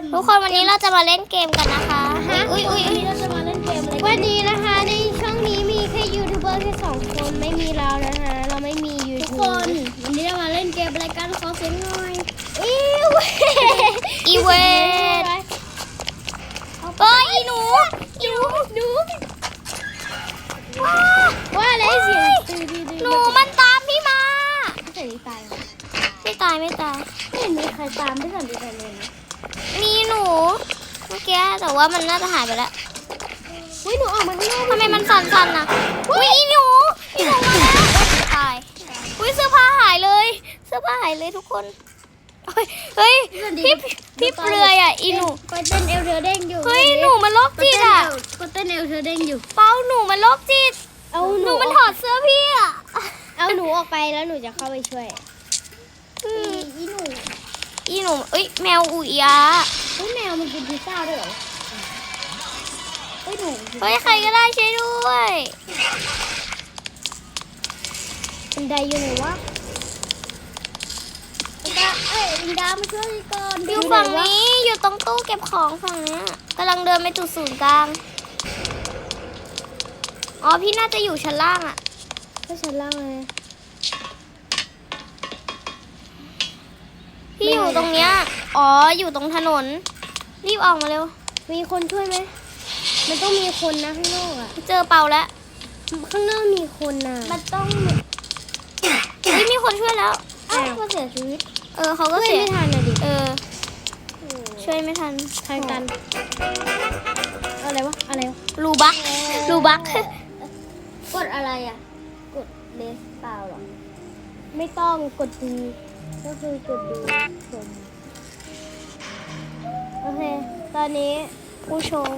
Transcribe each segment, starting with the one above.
มทุกคนวันนี้เราจะมาเล่นเกมกันนะคะฮะอุ้ยอุ้ยวันอุ้ยนี้เราจะมาเล่นเกมอะไรวันนี้นะคะ ในช่องนี้มีแค่ยูทูบเบอร์แค่สองคนไม่มีเรานะคะ เราไม่มียูทูบทุกคนวันนี้เรามาเล่นเกมอะไรกันขอเสียงหน่อยอิวอีเวนเอ้ยอีหนูอีหนูหนูว่าอะไรเสียงตื่นดีหนูมันตามพี่มาเสียงตายเหรอไม่ตายไม่ตายไม่เห็นมีใครตามพี่สันติกันเลยนะ มีหนู เมื่อกี้แต่ว่ามันน่าจะหายไปแล้วอุ้ยหนูออกมาข้างนอกทำไมมันสั่นๆน่ะอุ้ยอีหนูอีหนูมาแล้วตายอุ้ยเสื้อผ้าหายเลย เสื้อผ้าหายเลยทุกคนเฮ้ยเฮ้ยพี่พี่เปลือยอะอีหนูไปเต้นเอวเธอเด้งอยู่เฮ้ยหนูมันโรคจิตอะก็เต้นเอวเธอเด้งอยู่ เป้าหนูมันโรคจิตเอาหหนูนูมันถอดเสื้อพี่อะเอาหนูออกไปแล้วหนูจะเข้าไปช่วยอืมอีหนู อีหนูเอ้ยแมวอุยยะเฮ้ยแมวมันกินพิซซ่าด้วยเหรอเฮ้ยหนูเฮ้ยใครก็ได้ช่วยด้วยลินดาอยู่ไหนวะลินดาเอ้ยลินดามาช่วยก่อนอยู่ฝั่งนี้อยู่ตรงตู้เก็บของฝั่งเนี้ยกำลังเดินไปจุดศูนย์กลางอ๋อพี่น่าจะอยู่ชั้นล่างอะก็ชั้นล่างเลย พี่อยู่ตรงเนี้ย อ๋อ อยู่ตรงถนน รีบออกมาเร็ว มีคนช่วยไหมมันต้องมีคนนะข้างนอกอะ เจอเปาแล้ว ข้างนอกมีคนน่ะมันต้องเฮ้ยมีคนช่วยแล้วอ้าวก็เสียชีวิต เออเขาก็ช่วยเสียไม่ทันอะดิ เออ ช่วยไม่ทัน ทางตัน อะไรวะ อะไรวะรูบักรูบักกดอะไรอะ กดเลสเปล่าหรอ ไม่ต้องกดดี ก็คือกดดูชม โอเค ตอนนี้ผู้ชม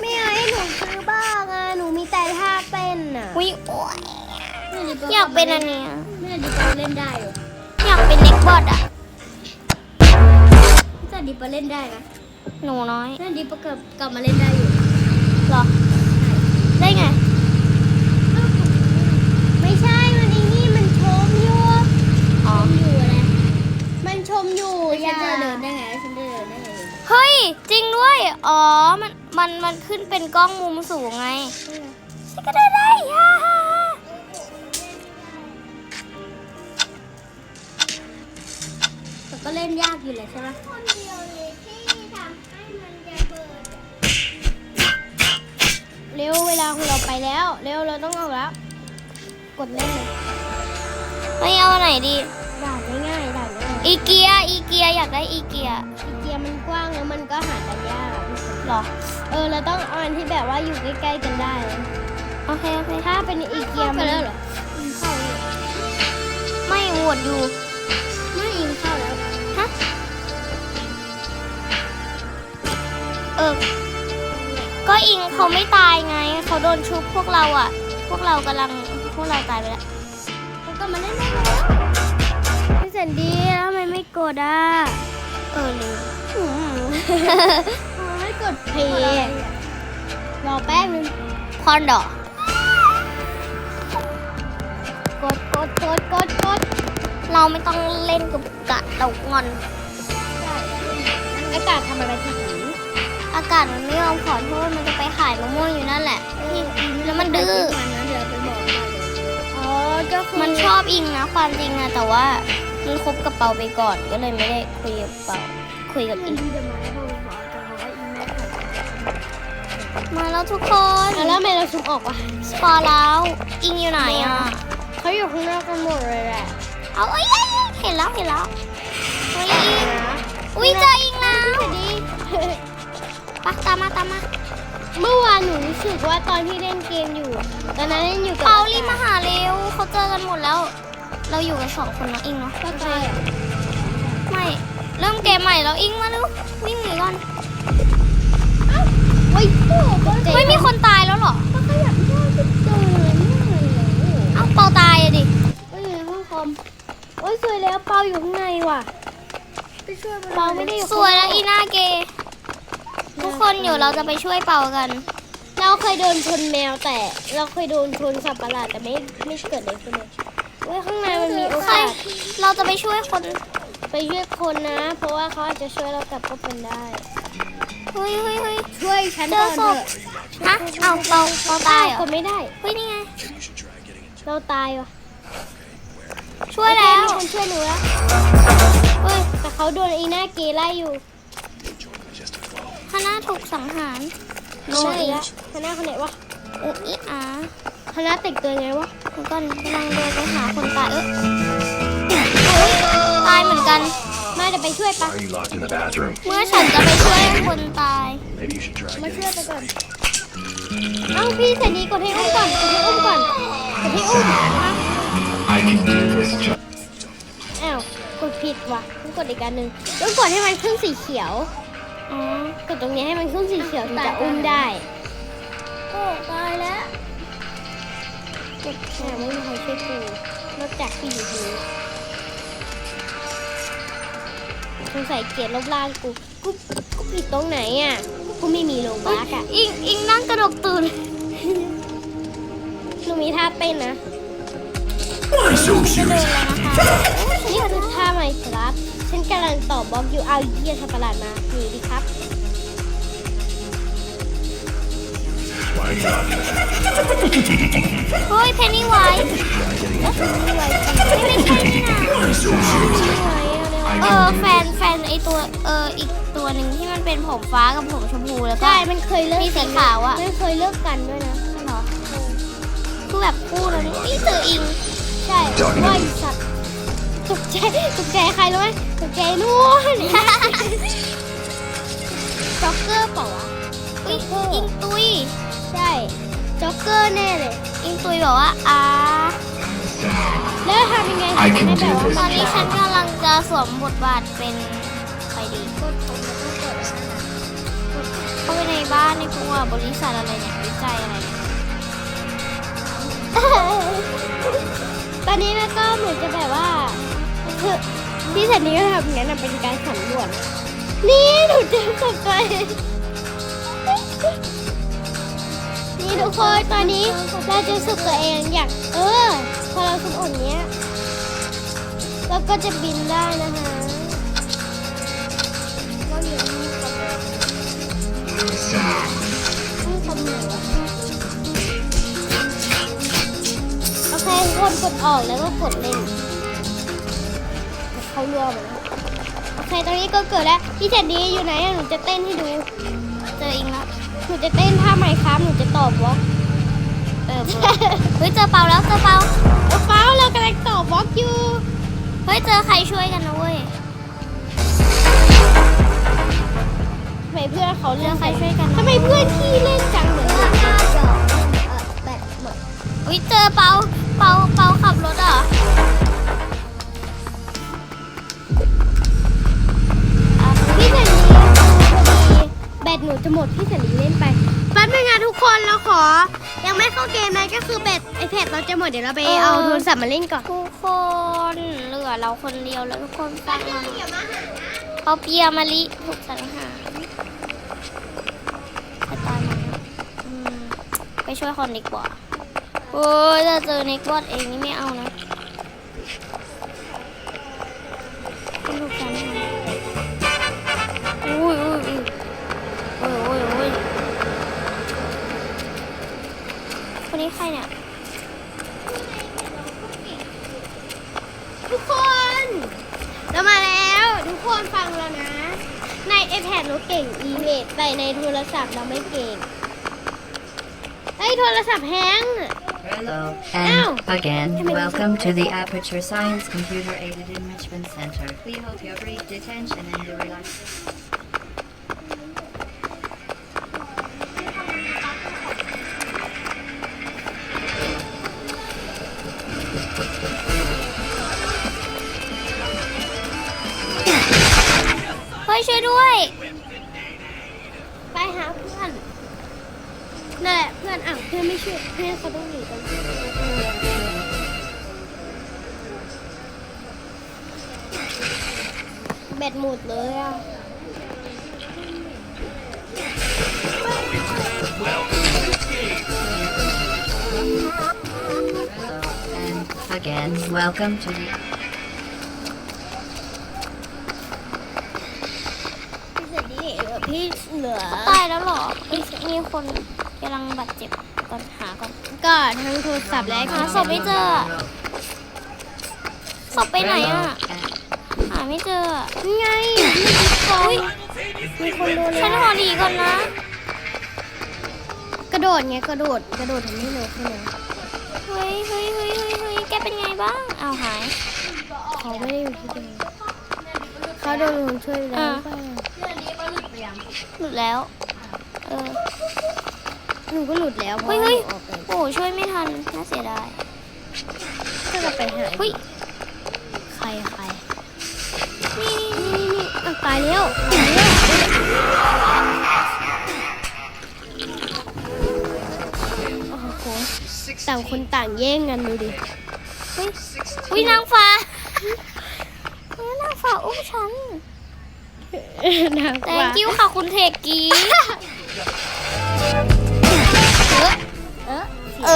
ไม่เอาให้หนูซื้อบ้างอะ หนูมีแต่ท่าเต้นอะวิโอ้ยอยากเป็นอันเนี้ยแม่ดิปเล่นได้เหรออยากเป็นเน็กบอดอะแต่ดิปเล่นได้นะหนูน้อยแม่ดิปกลับกลับมาเล่นได้อยู่เหรอ ได้ไง ไม่ใช่ มันไอ้นี่มันชมอยู่ อ๋อ อยู่อะไรมันชมอยู่ ฉัอย่านจะเดินได้ไงฉันจะเดินได้ไงเฮ้ย จริงด้วย อ๋อ มัน มัน มันขึ้นเป็นกล้องมุมสูงไง ฉันก็ได้ได้ฮ่าฮ่าฮ่าแต่ก็เล่นยากอยู่เลยใช่ไหมคนเดียวเลยที่ทำให้มันจะเปิดเร็วเวลาของเราไปแล้ว เร็วเราต้องเอาแล้ว กดเล่นเลยไม่เอาอันไหนดี อีเกีย อีเกียอยากได้อีเกียอีเกียมันกว้างแล้วมันก็หากันยากอะพี่ฝนหรอ เออเราต้องเอาอันที่แบบว่าอยู่ใกล้ๆกันได้ โอเคโอเคถ้าเป็นอีเกียมันแล้วเหรอเข้าเลยไม่โหวตอยู่ ไม่ยิงเข้าแล้วฮะเออ ก็อิงเขาไม่ตายไง เขาโดนชุบพวกเราอะ พวกเรากำลังพวกเราตายไปแล้ว มันก็มาเล่นได้แล้วพี่ สันดีทำไมไม่กดอะเออลืมอืมทำไมไม่กดเพลย์รอแป๊บนึงพอนดอกกดกดกดกดกดเราไม่ต้องเล่นกับกะเรางอน อากาศทำอะไรที่หูอากาศมันไม่ยอมขอโทษมันจะไปขายมะม่วงอยู่นั่นแหละที่แล้วมันดื้อมันชอบอิงนะความจริงนะแต่ว่า มันคบกับเปาไปก่อนก็เลยไม่ได้คุยกับเปาคุยกับอิงที่จะมาให้พวกเราบอกกันเพราะว่าอีแม่เคยมาแล้วทุกคนอะแล้วทำไมเราชุบออกวะสปอร์แล้วอิงอยู่ไหนอะเขาอยู่ข้างนอกกันหมดเลยแหละเอาเอ้ยเอ้ยเอ้ยเห็นแล้วเห็นแล้วเฮ้ยอิงอุ้ยเจออิงแล้วสวัสดีไปะตามมาตามมาเมื่อวานหนูรู้สึกว่าตอนที่เล่นเกมอยู่อะตอนนั้นเล่นอยู่กับเปารีบมาหาเร็วเขาเจอกันหมดแล้ว เราอยู่กันสองคนนะอิงเนาะก็ใช่อะไม่เริ่มเกมใหม่แล้วอิงมาเร็ววิ่งหนีก่อนเฮ้ยโอ้โหเฮ้ยมีคนตายแล้วเหรอก็ขยับได้ก็เจอเลยเนี่ยเอ้าเปาตายอะดิก็อยู่ในห้องคอมโอ้ยสวยแล้วเปาอยู่ข้างในว่ะไปช่วยมันเปาไม่ได้อยู่สวยแล้วอีหน้าเกย์ทุกคนเดี๋ยวเราจะไปช่วยเปากัน เราเคยโดนชนแมวแต่ เราเคยโดนชนสัตว์ประหลาดแต่ไม่ไม่เกิดอะไรขึ้นเลยเว้ยข้างในมันมีโอใครกาสเราจะไปช่วยคนไปช่วยคนนะ เพราะว่าเขาอาจจะช่วยเรากลับก็เป็นได้เฮ้ยเฮ้ยเฮ้ยช่วยฉันเจก่ออนศเถพอะฮะเอาเปาเปาตายเหรคอนไม่ได้ เฮ้ยนี่ไง เราตายว่ะช่วยแล้วมีคนช่วยหนูแล้วเฮ้ยแต่เขาโดนอีหน้าเกย์ไล่อยู่ฮาน่าถูกสังหารโน่นอีกแล้วคณะคนไหนวะ อุอีอาคณะแต่งตัวไงวะ คุณก้อนกำลังเดินไปหาคนตายเออเฮ้ยตายเหมือนกันมาเดี๋ยวไปช่วยปะ Why are you locked in the bathroom? เมื่อฉันจะไปช่วยคนตาย Maybe you should try มา getting ช่วยไปก่อน เอ้าพี่แสนีกดให้อุ้มก่อนกดให้อุ้มก่อนกดให้อุ้มอะ I can do this job. อ้าวกดผิดว่ะต้องกดอีกอันหนึ่งต้องกดให้มันขึ้นสีเขียว อ๋อ กดตรงนี้ให้มันขึ้นสีเขียวถึงจะอุ้มได้ โอ้ตายแล้ว แต่ไม่มีใครช่วยกูนอกจากพี่อยู่ตรงนี้สงสัยเกลียดลบล่างกูกูกูผิดตรงไหนอะกูไม่มีโลบักอะอิงอิงนั่งกระดกตื่นหนูมีท่าเต้นนะ Why so จะเดิน serious? แล้วนะคะนี่คือท่าไมครับฉันกำลังตอบบล็อกอยู่เอาเยี่ยทำประหลาดมาหนีดิครับ เฮ้ยเพนนี่ไวท์ Try getting a job. ไม่ไม่ใช่นี่นะ Why so serious? เออแฟนแฟนไอตัวเอออีกตัวหนึ่งที่มันเป็นผมฟ้ากับผมชมพูแล้วก็ใช่มันเคยเลิกมีสีกันขาวอะมันเคยเลิกกันด้วยนะเหรอคือแบบคู่แล้วนี่นี่คืออิงใช่ว่าอีสัตว์ตกใจตกใจใครรู้ไหมตกใจนู่นจ็อกเกอร์เปล่าวะอุ๊ยอิงตุย ใช่จ็อกเกอร์แน่เลย อิงตุยบอกว่าอ่าแล้วทำยังไง I ถึง can จะ do แบบ this ตอนนี้ฉัน job. กำลังจะสวมบทบาทเป็นใครดีเข้าไปในบ้านในครัวบริษัทอะไรเนี่ยวิจัยอะไรเนี่ยตอนนี้แล้วก็เหมือนจะแบบว่าคือที่สันนี้ก็ทำอย่างนั้นนะเป็นการสำรวจนี่หนูเจอศพตัว กคนตอนนี้เราเจอศพตัวเองอยากเออ พอเราสมอ่อนเนี้ยเราก็จะบินได้นะคะว่ามีลูกกับลูกกับหนูอะโอเคทุกคนกดออกแล้วก็กดเล่นเขารวมแล้วโอเคตอนนี้ก็เกิดแล้วพี่แทนดี้อยู่ไหนหนูจะเต้นให้ดู เจออิงแล้ว จะเต้นท่าไหมครับ หนูจะตอบวอล์กเออเบอร์เฮ้ยเจอเปาแล้วเจอเปาโอ้เป้าเรากำลังตอบวอล์กอยู่ เฮ้ยเจอใครช่วยกันนะเว้ยทำไมเพื่อนเขาเจเล่อนใครช่วยกันนะทำไมเพื่อนพี่เล่นจังเหมือนกันหน้าจอเออแบตหมดเฮ้ยเจอเปาเปาเปาขับรถเหรอพี่ บตหนูจะหมดพี่สันนีเล่นไปแป๊บนึงนะทุกคนเราขอ ยังไม่เข้าเกมนะก็คือแบตไอแพดเราจะหมดเดี๋ยวเราไปเอาโทรศัพท์มาเล่นก่อน ทุกคนเหลือเราคนเดียวแล้วทุกคนฟังมาเอาเปียมาลิถูกสังหารจะตายไหมอะอืมไปช่วยคนดีกว่าโอ้ยถ้าเจอเน็กบอดเองนี่ไม่เอานะ iPad เราเก่งอีเมจแต่ในโทรศัพท์เราไม่เก่งไอ้ยโทรศัพท์แฮงก์ Hello, Ow. and again, Come here. welcome to the Aperture Science Computer Aided Enrichment Center. We hope your brief detention and your relaxation. นั่นแหละเพื่อนอะเพื่อนไม่ช่วยให้เขาต้องหนีกันเบ็ดหมดเลยอะ again welcome พี่เหลือตายแล้วหรอมีคน กำลังบาดเจ็บก่อนหาก่อนก็ทั้งโทรศัพท์และหาศพไม่เจออะศพไปไหนอะหาไม่เจออะนี่ไงอุ้ยมีคนโดนฉันหอดีก่อนนะ กระโดดไงกระโดดกระโดดทำให้เร็วขึ้นเลยเฮ้ยเฮ้ยเฮ้ยเฮ้ยเฮ้ยแกเป็นไงบ้างอ้าวหายเขาไม่ได้อยู่ที่เดิมเขาโดนคนช่วยแล้วเปล่าหลุดแล้ว เออ หนูก็หลุดแล้วเพราะเฮ้ยเฮ้ยหนูออกไปโอ้ช่วยไม่ทันน่าเสียดายก็จะไปหาเฮ้ยใครใครนี่นี่นี่นี่อะตายแล้วตายแล้วโอ้โหต่างคนต่างแย่งกันดูดิอุ้ยนางฟ้าเฮ้ยนางฟ้าอุ้มฉัน นางแต่ฟ้ากิ้วค่ะคุณเทกี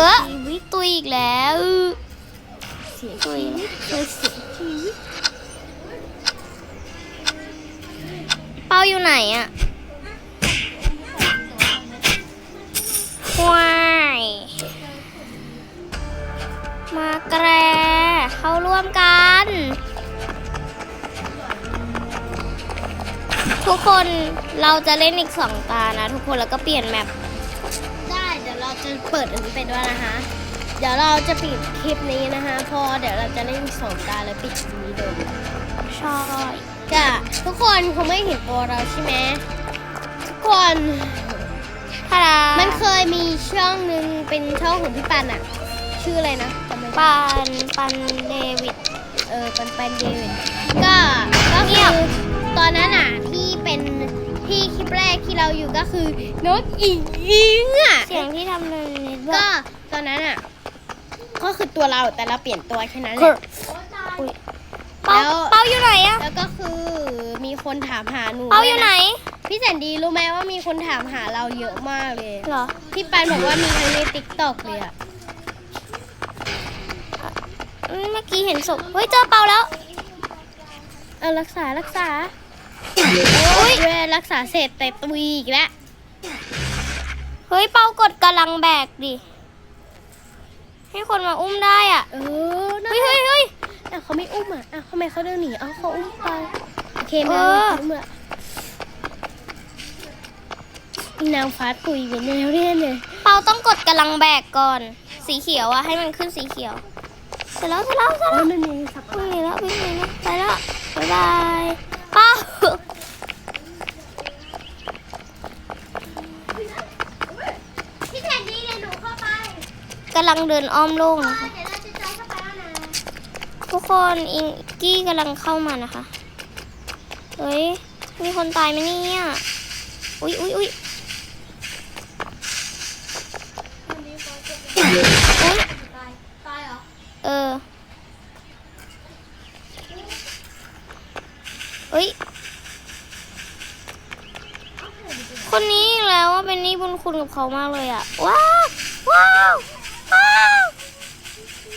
อเออเออวิตุยอีกแล้วเสียตุชียวิตเสียชีวิตเป้าอยู่ไหนอะวายมาแกรเข้าร่วมกัน ทุกคนเราจะเล่นอีกสองตานะ ทุกคนแล้วก็เปลี่ยนแมป จะเปิดอันนี้ไปด้วยนะคะ เดี๋ยวเราจะปิดคลิปนี้นะคะพอเดี๋ยวเราจะเล่นสองตาแล้วปิดคลิปนี้เลยใช่ก็ทุกคนคงไม่เห็นตัวเราใช่ไหมทุกคนทาดามันเคยมีช่องหนึ่งเป็นช่องของพี่ปันอะชื่ออะไรนะจำไม่ได้ปันปันเดวิดเออปันปันเดวิดก็ก็เงีคืยอบตอนนั้นอะที่เป็น ที่คลิปแรกที่เราอยู่ก็คือน้องอิงอิงอะเสียงที่ทำในเน็ตเวิก็ร์กตอนนั้นอะก็คือตัวเราแต่เราเปลี่ยนตัวแค่นั้นแหคือละอุ๊ยเป้าแล้วเป้าอยู่ไหนอะแล้วก็คือมีคนถามหาหนูเป้าอยู่ไหน พี่แสนดีรู้ไหมว่ามีคนถามหาเราเยอะมากเลยเหรอพี่ปันบอกว่ามีทั้งในติ๊กต็อกเลยอะอืมเมื่อกี้เห็นศพเฮ้ยเจอเปาแล้ว เอารักษารักษาโอ้ย เวลารักษาเสร็จแต่ตุยอีกแล้ว เฮ้ยเปากดกำลังแบกดิ ให้คนมาอุ้มได้อะ เออนั่นเฮ้ยเฮ้ยเฮ้ยอะเขาไม่อุ้มอะอะทำไมเขาเดินหนีเอาเขาอุ้มไปโอเคเอมาออุ้มอะนางฟ้าตุยไปแล้วเนี่ยเลย เปาต้องกดกำลังแบกก่อน สีเขียวอะให้มันขึ้นสีเขียว เสร็จแล้วเสร็จแล้วเสร็จโอ้แล้วนั่นเองสับวิ่งหนีแล้ววิ่งหนีแล้วไปแล้วบ๊ายบายเปา พี่แสนดีเดี๋ยวหนูเข้าไป กำลังเดินอ้อมโล่งนะคะเดี๋ยวเราจะจอยเข้าไปแล้วนะทุกคนอิงกี้กำลังเข้ามานะคะเฮ้ยมีคนตายไหมเนี่ยอุ๊ยอุ๊ยอุ๊ยอุ๊ยตายเหรอเออเฮ้ย คนนี้อีกแล้วว่าเป็นหนี่บุญคุณกับเขามากเลยอะว้าว ว้าวว้าว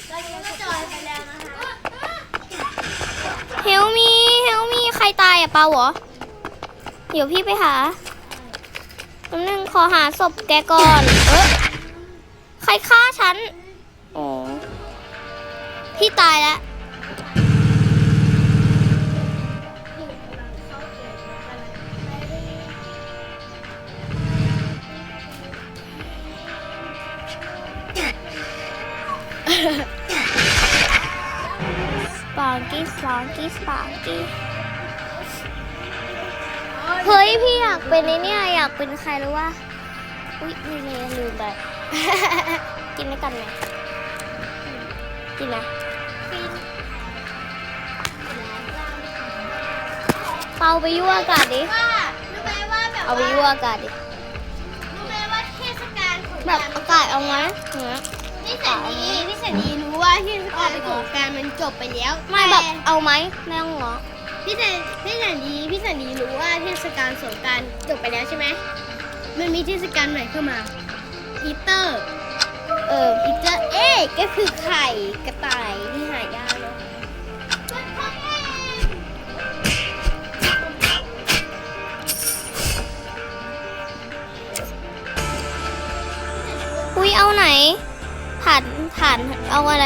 ตอนนี้ก็จอยไปแล้วนะคะ เฮลมีเฮลมีใครตายอะเปาเหรอ เดี๋ยวพี่ไปหาแป๊บนึงขอหาศพแกก่อน เออใครฆ่าฉัน โอ้พี่ตายแล้วส ปาร์กี้สปาร์กี้สปาร์กี้เฮ้ยพี่อยากเป็นไอเนี่ยอยากเป็นใครรู้ว่าอุ๊ยนี่เลยลืมไปกินด้วยกันไหมกินนะเปาไปยั่วอากาศดิว่ารู้ไหมว่าแบบเอาไปว่ายั่วอากาศดิรู้ไหมว่าเทศกาลของแบบอากาศเอาไหมเนี้ยพี่แสนดีพี่แสนดีรู้ ว่าเทศกาลของกรารมันจบไปแล้วไม่แบบต่เอาไหมแม่งเหรอพี่แสนพี่แสนดีพี่แสนดีรู้ว่าเทศกาลสงกรารจบไปแล้วใช่ไหมมันมีเทศกาลใหม่เข้ามาอีสเตอร์ เอออีสเตอร์เอ๊ะก็คือไข่กระต่ายที่หาย เอาอะไร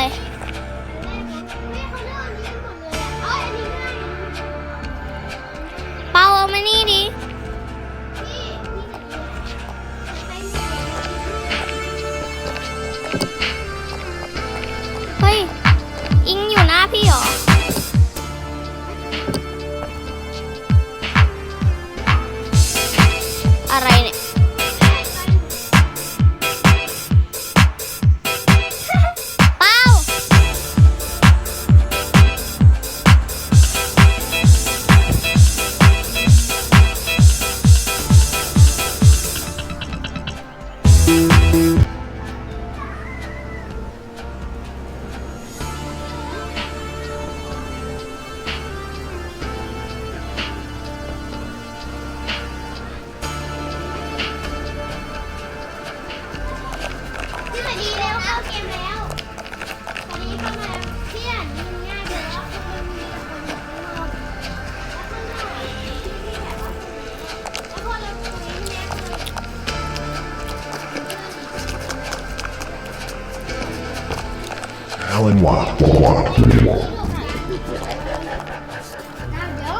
พี่ Alan Watt. Watt. เดี๋ยว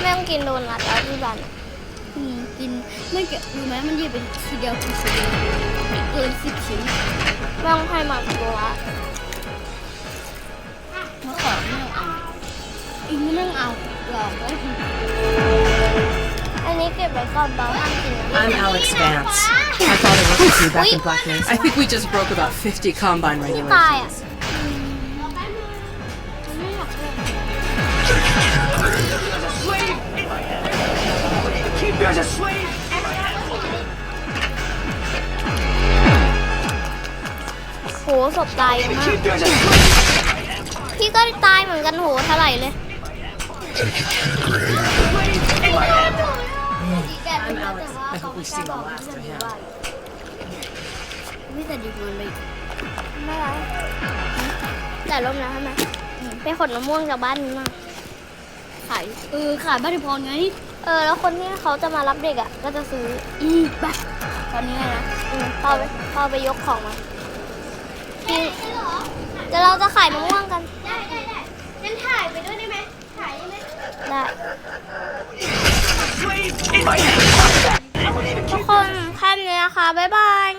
ไม่ต้องกินโดนัทแล้วพี่บันอืมกินไม่เก็บรู้ไหมมันหยิบเป็นทีเดียวคือ เอาหลอกไว้ อันนี้เก็บไว้ก่อนเบาห้ามกินนะ I'm Alex Vance. My father worked with me back in Black Mesa. I think we just broke about 50 combine ตายอ่ะ regulations. Keep you as a slave โหศพตายเยอะมาก Keep you as a slave พี่ก็ตายเหมือนกันโหเท่าไหร่เลย I'm Alex. I hope we've seen the last of him. ไม่แต่ดีมันเลยไม่ไรแต่ร่มแล้วใช่ไหมไปขนมะม่วงจากบ้านนี้มาขายเออขายบ้านพรไง เออ แล้วคนที่เขาจะมารับเด็กอะ ก็จะซื้ออืมไปตอนนี้นะอืมเข้าไปเข้าไปยกของมาพี่เดี๋ยวเราจะขายมะม่วงกัน ได้ได้ได้งั้นถ่ายไปด้วยได้ไหม ถ่ายได้ไหมได้ slave in my hand. ทุกคนแค่นี้นะคะ บ๊ายบาย